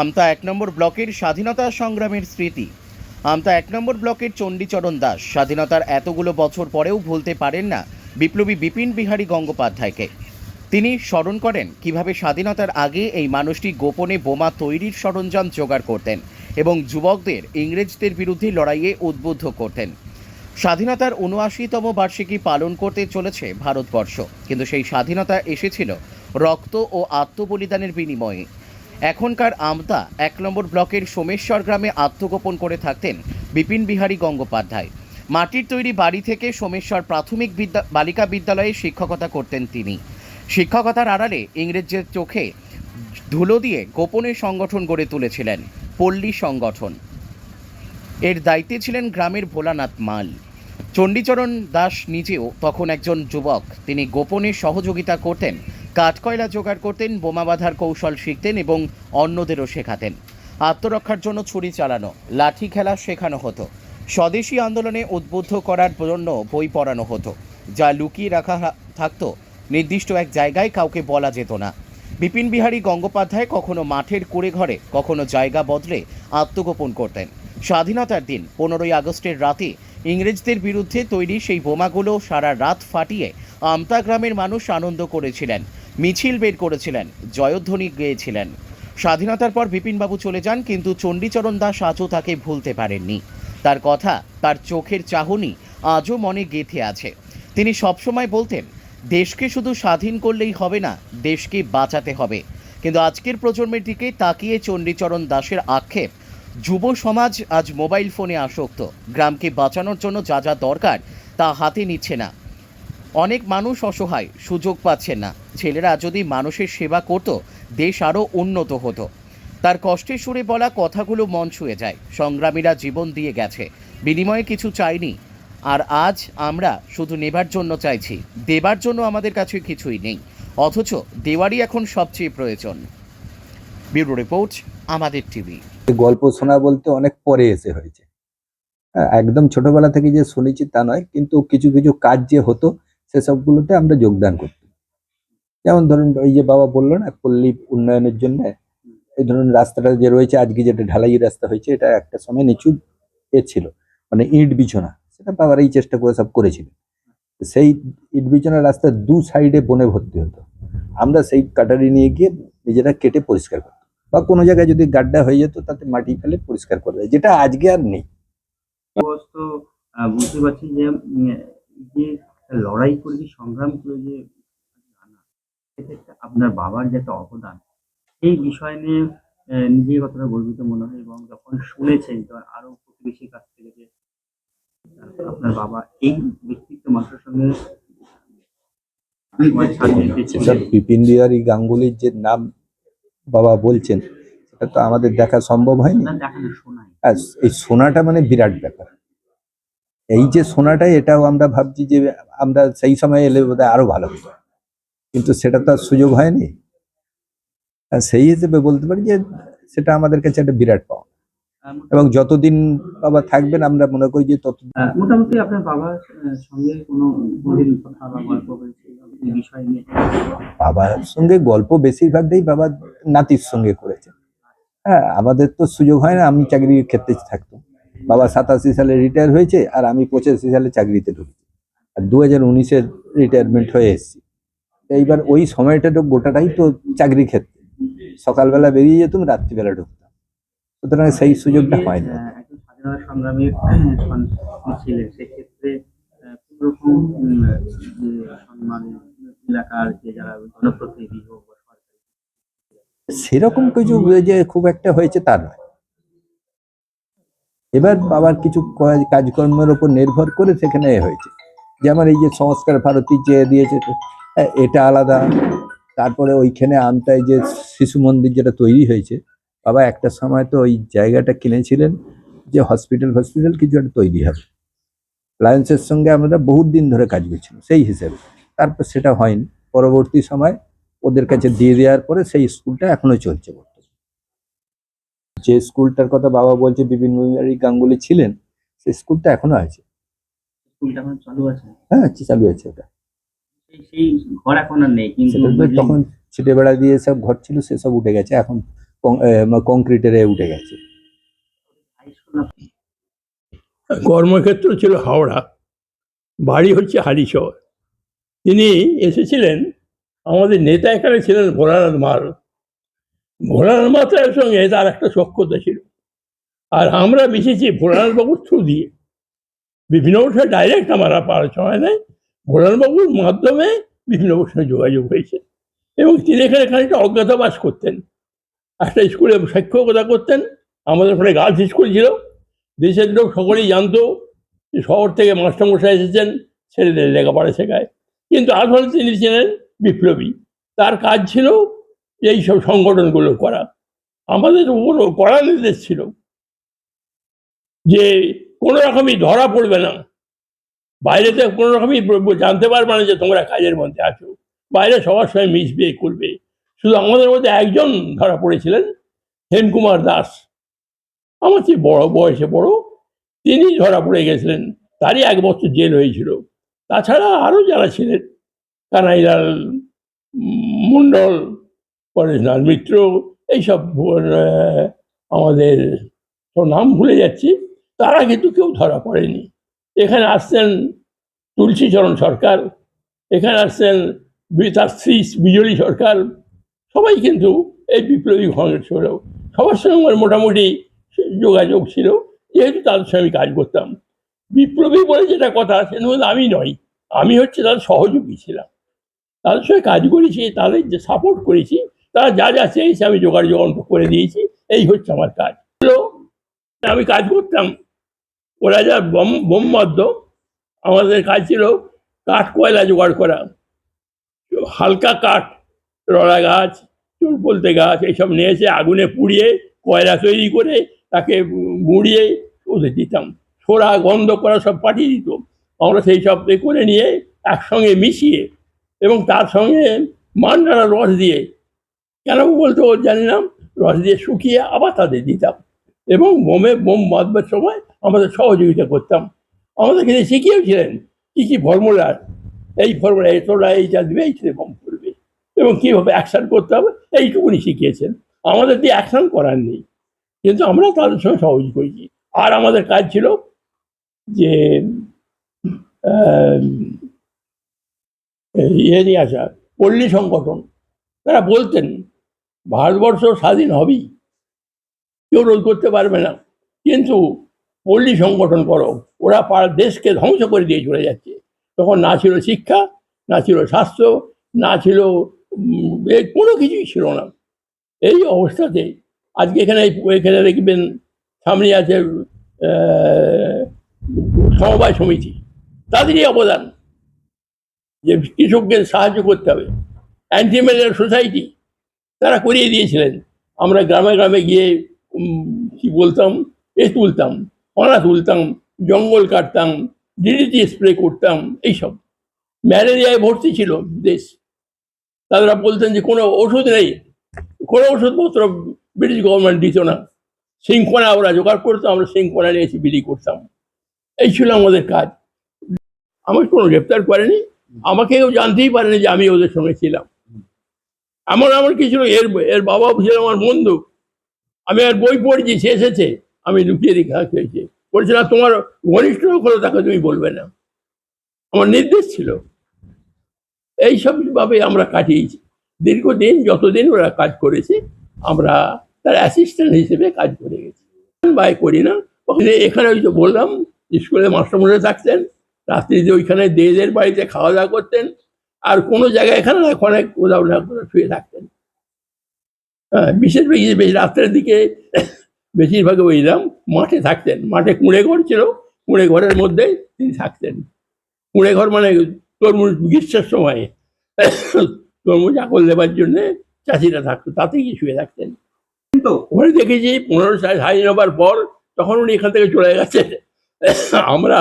আমতা এক নম্বর ব্লকের স্বাধীনতা সংগ্রামের স্মৃতি। আমতা এক নম্বর ব্লকের চণ্ডীচরণ দাস। স্বাধীনতার এতগুলো বছর পরেও ভুলতে পারেন না বিপ্লবী বিপিন বিহারী গঙ্গোপাধ্যায়কে। তিনি স্মরণ করেন কীভাবে স্বাধীনতার আগে এই মানুষটি গোপনে বোমা তৈরির সরঞ্জাম জোগাড় করতেন এবং যুবকদের ইংরেজদের বিরুদ্ধে লড়াইয়ে উদ্বুদ্ধ করতেন। স্বাধীনতার উনআশিতম বার্ষিকী পালন করতে চলেছে ভারতবর্ষ। কিন্তু সেই স্বাধীনতা এসেছিল রক্ত ও আত্মবলিদানের বিনিময়ে। এখনকার আমতা এক নম্বর ব্লকের সোমেশ্বর গ্রামে আত্মগোপন করে থাকতেন বিপিন বিহারী গঙ্গোপাধ্যায়। মাটির তৈরি বাড়ি থেকে সোমেশ্বর প্রাথমিক বিদ্যা, বালিকা বিদ্যালয়ে শিক্ষকতা করতেন তিনি। শিক্ষকতার আড়ালে ইংরেজদের চোখে ধুলো দিয়ে গোপনে সংগঠন গড়ে তুলেছিলেন পল্লী সংগঠন। এর দায়িত্বে ছিলেন গ্রামের ভোলানাথ মাল। চণ্ডীচরণ দাস নিজেও তখন একজন যুবক। তিনি গোপনে সহযোগিতা করতেন কাঠকয়লা জোগাড় করতেন, বোমা বাঁধার কৌশল শিখতেন এবং অন্যদেরও শেখাতেন। আত্মরক্ষার জন্য ছুরি চালানো, লাঠি খেলা শেখানো হতো। স্বদেশী আন্দোলনে উদ্বুদ্ধ করার জন্য বই পড়ানো হতো, যা লুকিয়ে রাখা থাকতো। নির্দিষ্ট এক জায়গায় কাউকে বলা যেত না। বিপিন বিহারী গঙ্গোপাধ্যায় কখনো মাঠের কুড়ে ঘরে, কখনো জায়গা বদলে আত্মগোপন করতেন। স্বাধীনতার দিন, পনেরোই আগস্টের রাতে ইংরেজদের বিরুদ্ধে তৈরি সেই বোমাগুলো সারা রাত ফাটিয়ে আমতা গ্রামের মানুষ আনন্দ করেছিলেন। মিছিল বের করেছিলেন, জয়ধ্বনি গেয়েছিলেন। স্বাধীনতার পর বিপিনবাবু চলে যান, কিন্তু চণ্ডীচরণ দাস আজও তাকে ভুলতে পারেননি। তার কথা, তার চোখের চাহনি আজও মনে গেঁথে আছে। তিনি সবসময় বলতেন, দেশকে শুধু স্বাধীন করলেই হবে না, দেশকে বাঁচাতে হবে। কিন্তু আজকের প্রজন্মের দিকে তাকিয়ে চণ্ডীচরণ দাসের আক্ষেপ, যুব সমাজ আজ মোবাইল ফোনে আসক্ত। গ্রামকে বাঁচানোর জন্য যা যা দরকার, তা হাতে নিচ্ছে না। অনেক মানুষ অসহায় সুযোগ পাচ্ছে না। ছেলেরা যদি মানুষের সেবা করত দেশ আরও উন্নত হতো। তার কষ্টের সুরে বলা কথাগুলো মন ছুঁয়ে যায়। সংগ্রামীরা জীবন দিয়ে গেছে। বিনিময়ে কিছু চাইনি। আর আজ আমরা শুধু নেবার জন্য চাইছি। দেবার জন্য আমাদের কাছে কিছুই নেই। অথচ দেওয়ারই এখন সবচেয়ে প্রয়োজন। ব্যুরো রিপোর্ট আমাদের টিভি। গল্প শোনা বলতে অনেক পরে এসে হয়েছে। হ্যাঁ, একদম ছোটবেলা থেকে যে শুনেছি তা নয় কিন্তু কিছু কিছু কাজ যে হতো সেসবগুলোতে আমরা যোগদান করতাম। যেমন ধরুন ওই যে বাবা বলল না, পল্লী উন্নয়নের জন্য এই ধরুন রাস্তাটা যে রয়েছে, আজকে যেটা ঢালাই রাস্তা হয়েছে, এটা একটা সময় নিচু এ ছিল। মানে ইট বিছনা, সেটা বাবারাই চেষ্টা করে সব করেছিল। সেই ইট বিছনা রাস্তার দু সাইডে বনে ভর্তি হতো। আমরা সেই কাটারি নিয়ে গিয়ে নিজেরা কেটে পরিষ্কার করতাম। বা কোনো জায়গায় যদি গাড্ডা হয়ে যেত, তাতে মাটি ফেলে পরিষ্কার করে দেয়, যেটা আজকে আর নেই। বুঝতে পারছি যে যে লড়াই করে যে সংগ্রাম করে যে আপনার বাবার যে একটা অবদান। এই বিষয় নিয়ে আহ, নিজেই কতটা গর্বিত মনে হয় এবং যখন শুনেছেন তো আরও প্রতিবেশীর কাছ থেকে যে আপনার বাবা এই ব্যক্তিত্ব মানুষের সঙ্গে বিপিন বিহারী গাঙ্গুলির যে নাম বাবা বলছেন সেটা তো আমাদের দেখা সম্ভব হয়নি? শোনায়। এই সোনাটা মানে বিরাট ব্যাপার। এই যে সোনাটা এটাও আমরা ভাবছি যে আমরা সেই সময় এলে বোধহয় আরও ভালো হতো। কিন্তু সেটা তো আর সুযোগ হয়নি। সেই হিসেবে বলতে পারি যে সেটা আমাদের কাছে একটা বিরাট পাওয়া এবং যতদিন বাবা থাকবেন আমরা মনে করি যে ততদিন মোটামুটি আপনার বাবার সঙ্গে কোনো কথা বা গল্প? বাবার সঙ্গে গল্প বেশিরভাগটাই বাবা নাতির সঙ্গে করেছে। হ্যাঁ আমাদের তো সুযোগ হয় না আমি চাকরির ক্ষেত্রে থাকতাম। বাবা সাতাশি সালে রিটায়ার হয়েছে আর আমি পঁচাশি সালে চাকরিতে ঢুকেছি। আর দু হাজার উনিশের রিটায়ারমেন্ট হয়ে এসেছি। এইবার ওই সময়টা তো গোটাটাই তো চাকরি ক্ষেত্রে। সকালবেলা বেরিয়ে যেতাম রাত্রিবেলা ঢুকতাম। সুতরাং সেই সুযোগটা হয় না আহ, একজন স্বাধীনতা সংগ্রামী ছিলেন। সেক্ষেত্রে আহ, কোনোরকম উম, যে সম্মান এলাকার যে যারা জনপ্রতিনিধি হোক সেরকম কিছু যে খুব একটা হয়েছে তা নয়। এবার বাবার কিছু কাজকর্মের উপর নির্ভর করে সেখানে এ হয়েছে। যেমন এই যে সংস্কার ভারতী যে দিয়েছে এটা আলাদা। তারপরে ওইখানে আমতায় যে শিশু মন্দির যেটা তৈরি হয়েছে, বাবা একটা সময় তো ওই জায়গাটা কিনেছিলেন যে হসপিটাল হসপিটাল কিছু একটা তৈরি হবে। লায়েন্সের সঙ্গে আমরা বহুত দিন ধরে কাজ করছিলাম, সেই হিসেবে। তারপর সেটা হয়নি। পরবর্তী সময় ওদের কাছে দিয়ে দেওয়ার পরে সেই স্কুলটা এখনও চলছে বর্তমানে। যে স্কুলটার কথা বাবা বলছে বিপিন বিহারী গাঙ্গুলি ছিলেন সেই স্কুলটা এখনও আছে। স্কুলটা এখন চালু আছে? হ্যাঁ চালু আছে ওটা। সেই সেই ঘর এখন আর নেই কিন্তু তখন ছিটে বেড়া দিয়ে সব ঘর ছিল সেসব উঠে গেছে। এখন কংক্রিটের এ উঠে গেছে। কর্মক্ষেত্র ছিল হাওড়া বাড়ি হচ্ছে হালিশহর। তিনি এসেছিলেন আমাদের নেতা এখানে ছিলেন ভোলানাথ মাল। ভোলানাথ মাতার সঙ্গে তার একটা সক্ষতা ছিল। আর আমরা মিশেছি ভোলানাথ বাবুর থ্রু দিয়ে। বিভিন্ন বছর ডাইরেক্ট আমার পাওয়ার সময় নেই। ভোলানাথ বাবুর মাধ্যমে বিভিন্ন বছর যোগাযোগ হয়েছে। এবং তিনি এখানে খানিকটা অজ্ঞাতবাস করতেন। একটা স্কুলে শিক্ষকতা করতেন। আমাদের ওখানে গার্লস স্কুল ছিল। দেশের লোক সকলেই জানতো যে শহর থেকে মাস্টারমশাই এসেছেন, ছেলেদের লেখাপড়া শেখায়। কিন্তু আসলে তিনি ছিলেন বিপ্লবী। তার কাজ ছিল এই সব সংগঠনগুলো করা। আমাদের উপর কড়া নির্দেশ ছিল যে কোনো রকমই ধরা পড়বে না। বাইরেতে কোনো রকমই জানতে পারবে না যে তোমরা কাজের মধ্যে আছো। বাইরে সবার সঙ্গে মিশবে, করবে। শুধু আমাদের মধ্যে একজন ধরা পড়েছিলেন হেমকুমার দাস। আমার চেয়ে বড় বয়সে বড়, তিনি ধরা পড়ে গেছিলেন। তারই এক বছর জেল হয়েছিল। তাছাড়া আরও যারা ছিলেন, কানাইলাল মণ্ডল পরেশলাল মিত্র, এইসব আমাদের নাম ভুলে যাচ্ছি, তারা কিন্তু কেউ ধরা পড়েনি। এখানে আসছেন তুলসীচরণ সরকার, এখানে আসছেন তার স্ত্রী বিজলী সরকার, সবাই কিন্তু এই বিপ্লবী কংগ্রেস ছিল সবার সঙ্গে আমার মোটামুটি যোগাযোগ ছিল, যেহেতু তাদের সঙ্গে আমি কাজ করতাম। বিপ্লবী বলে যেটা কথা মধ্যে আমি নই আমি হচ্ছে তাদের সহযোগী ছিলাম। তাদের সঙ্গে কাজ করেছি, তাদের যে সাপোর্ট করেছি তারা যা যা চেয়েছে আমি জোগাড় যন্ত্র করে দিয়েছি, এই হচ্ছে আমার কাজ। আমি কাজ করতাম, ওরা যা বোম বোমবাদ্য আমাদের কাজ ছিল কাঠ কয়লা জোগাড় করা। হালকা কাঠ রড়া গাছ, চুল বলতে গাছ, এইসব নিয়ে এসে আগুনে পুড়িয়ে কয়লা তৈরি করে তাকে মুড়িয়ে ওদের দিতাম। ছোড়া গন্ধ করা সব পাঠিয়ে দিত। আমরা সেই সব করে নিয়ে একসঙ্গে মিশিয়ে এবং তার সঙ্গে মান্ডারা রস দিয়ে কেন বলতো ও জানি না। রস দিয়ে শুকিয়ে আবার তাদের দিতাম। এবং বোমে বোম বাঁধবার সময় আমাদের সহযোগিতা করতাম। আমাদের কিন্তু শিখিয়েছিলেন কী কী ফর্মুলা, এই ফর্মুলা এতটা এইটা দিবে এইখানে বোম করবে এবং কীভাবে অ্যাকশন করতে হবে, এইটুকুনি শিখিয়েছেন। আমাদের দিয়ে অ্যাকশন করার নেই। কিন্তু আমরা তাদের সঙ্গে সহযোগী করেছি। আর আমাদের কাজ ছিল যে ইয়ে নিয়ে আসা, পল্লী সংগঠন। তারা বলতেন ভারতবর্ষ স্বাধীন হবেই। কেউ রোধ করতে পারবে না। কিন্তু পল্লী সংগঠন করো, ওরা পাড়া দেশকে ধ্বংস করে দিয়ে চলে যাচ্ছে। তখন না ছিল শিক্ষা, না ছিল স্বাস্থ্য, না ছিল কোনো কিছুই ছিল না। এই অবস্থাতে আজকে এখানে এখানে দেখবেন সামনে আছে সমবায় সমিতি। তাদেরই অবদান যে কৃষকদের সাহায্য করতে হবে। অ্যান্টি সোসাইটি তারা করিয়ে দিয়েছিলেন। আমরা গ্রামে গ্রামে গিয়ে কি বলতাম, এ তুলতাম কণা তুলতাম, জঙ্গল কাটতাম, ডিডিটি স্প্রে করতাম, এইসব। ম্যালেরিয়ায় ভর্তি ছিল দেশ। তারা বলতেন যে, কোনো ওষুধ নেই। কোনো ওষুধপত্র ব্রিটিশ গভর্নমেন্ট দিত না। সিংকোনা ওরা জোগাড় করতো, আমরা সিংকোনা নিয়ে এসে বিলি করতাম। এই ছিল আমাদের কাজ। আমাকে কোনো গ্রেপ্তার করেনি। আমাকে কেউ জানতেই পারেনি যে আমি ওদের সঙ্গে ছিলাম। এমন এমন কিছু এর এর বাবা ছিল আমার বন্ধু। আমি আর বই পড়ছি, সে এসেছে। আমি লুকিয়ে রেখে হয়েছে বলছে না তোমার ঘনিষ্ঠ হলো তাকে তুমি বলবে না। আমার নির্দেশ ছিল। এইসব ভাবে আমরা কাটিয়েছি। দীর্ঘদিন, যতদিন ওরা কাজ করেছে, আমরা তার অ্যাসিস্ট্যান্ট হিসেবে কাজ করে গেছি। বাই করি না। এখানে ওই তো বললাম, স্কুলে মাস্টারমশাই থাকতেন, রাত্রিতে ওইখানে দেদের বাড়িতে খাওয়া দাওয়া করতেন আর কোনো জায়গায় এখানে না ওখানে কোথাও না কোথাও শুয়ে থাকতেন। হ্যাঁ বিশেষ বেশি রাত্রের দিকে বেশিরভাগ ওইরাম মাঠে থাকতেন। মাঠে কুঁড়ে ঘর ছিল কুঁড়ে ঘরের মধ্যে তিনি থাকতেন। কুঁড়ে ঘর মানে তরমুজ গ্রীষ্মের সময় তরমুজ আকল দেবার জন্যে চাষিরা থাকতো তাতে গিয়ে শুয়ে থাকতেন। কিন্তু ওখানে দেখেছি পনেরো সাল স্বাধীন হবার পর তখন উনি এখান থেকে চলে গেছে আমরা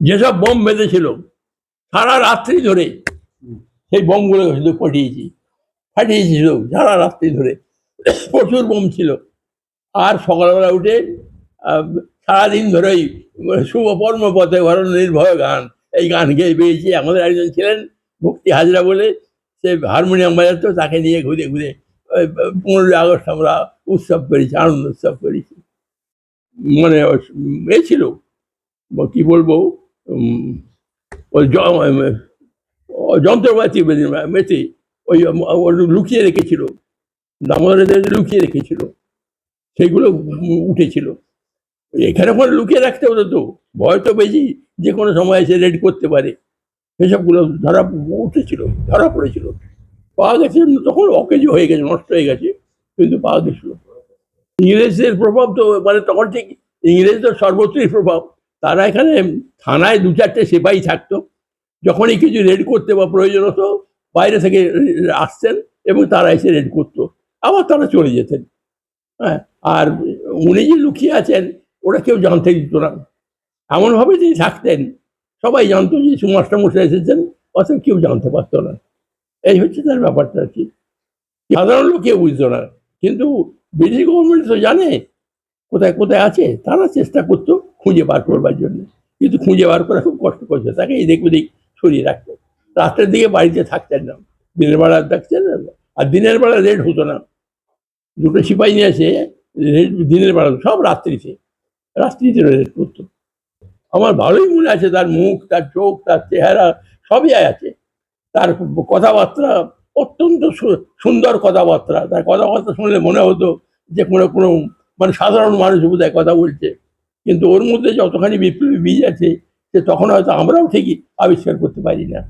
যেসব বোম বেঁধেছিল সারা রাত্রি ধরে সেই বোমগুলো শুধু পাঠিয়েছি ফাটিয়েছি শুধু সারা রাত্রি ধরে। প্রচুর বোম ছিল। আর সকালবেলা উঠে সারাদিন ধরেই শুভ কর্ম পথে ঘর নির্ভয় গান, এই গান গেয়ে পেয়েছি আমাদের একজন ছিলেন ভক্তি হাজরা বলে, সে হারমোনিয়াম বাজাতো, তাকে নিয়ে ঘুরে ঘুরে পনেরোই আগস্ট আমরা উৎসব করেছি, আনন্দ উৎসব করেছি। মানে এ ছিল। কি বলব ওই যন্ত্রপাতি মেতে ওই লুকিয়ে রেখেছিল। দামোদরেদের লুকিয়ে রেখেছিল। সেগুলো উঠেছিল। এখানে ওখানে লুকিয়ে রাখতে হতো তো। ভয় তো বেশি যে কোনো সময় এসে রেড করতে পারে। সেসবগুলো ধরা উঠেছিল, ধরা পড়েছিল। পাওয়া গেছে, তখন অকেজ হয়ে গেছে, নষ্ট হয়ে গেছে, কিন্তু পাওয়া গেছিল। ইংরেজদের প্রভাব তো মানে তখন ঠিক ইংরেজদের সর্বত্রই প্রভাব। তারা এখানে থানায় দু চারটে সেপাই থাকতো। যখনই কিছু রেড করতে বা প্রয়োজন হতো, বাইরে থেকে আসতেন এবং তারা এসে রেড করতো। আবার তারা চলে যেতেন। হ্যাঁ আর উনি যে লুকিয়ে আছেন, ওরা কেউ জানতে দিত না। এমনভাবে তিনি থাকতেন, সবাই জানতো যে সুমাস্টারমশাই এসেছেন অথবা কেউ জানতে পারতো না। এই হচ্ছে তার ব্যাপারটা আর কি। সাধারণ লোক কেউ বুঝতো না। কিন্তু ব্রিটিশ গভর্নমেন্ট তো জানে, কোথায় কোথায় আছে, তারা চেষ্টা করতো খুঁজে বার করবার জন্য। কিন্তু খুঁজে বার করা খুব কষ্ট করছে। তাকে এদিক ওদিক সরিয়ে রাখতো রাত্রের দিকে বাড়িতে থাকতেন না। দিনের বেলা থাকতেন না। আর দিনের বেলা রেড হতো না। দুটো সিপাহি নিয়ে এসে রেড দিনের বেলা সব রাত্রিতে। রাত্রিতে রেড করতো। আমার ভালোই মনে আছে তার মুখ, তার চোখ, তার চেহারা, সবই আছে। তার কথাবার্তা অত্যন্ত সুন্দর কথাবার্তা। তার কথাবার্তা শুনলে মনে হতো যে কোনো কোনো মানে সাধারণ মানুষ বোধহয় কথা বলছে। কিন্তু ওর মধ্যে যতখানি বিপ্লবী বীজ আছে, সে তখন হয়তো আমরাও ঠিকই আবিষ্কার করতে পারি না।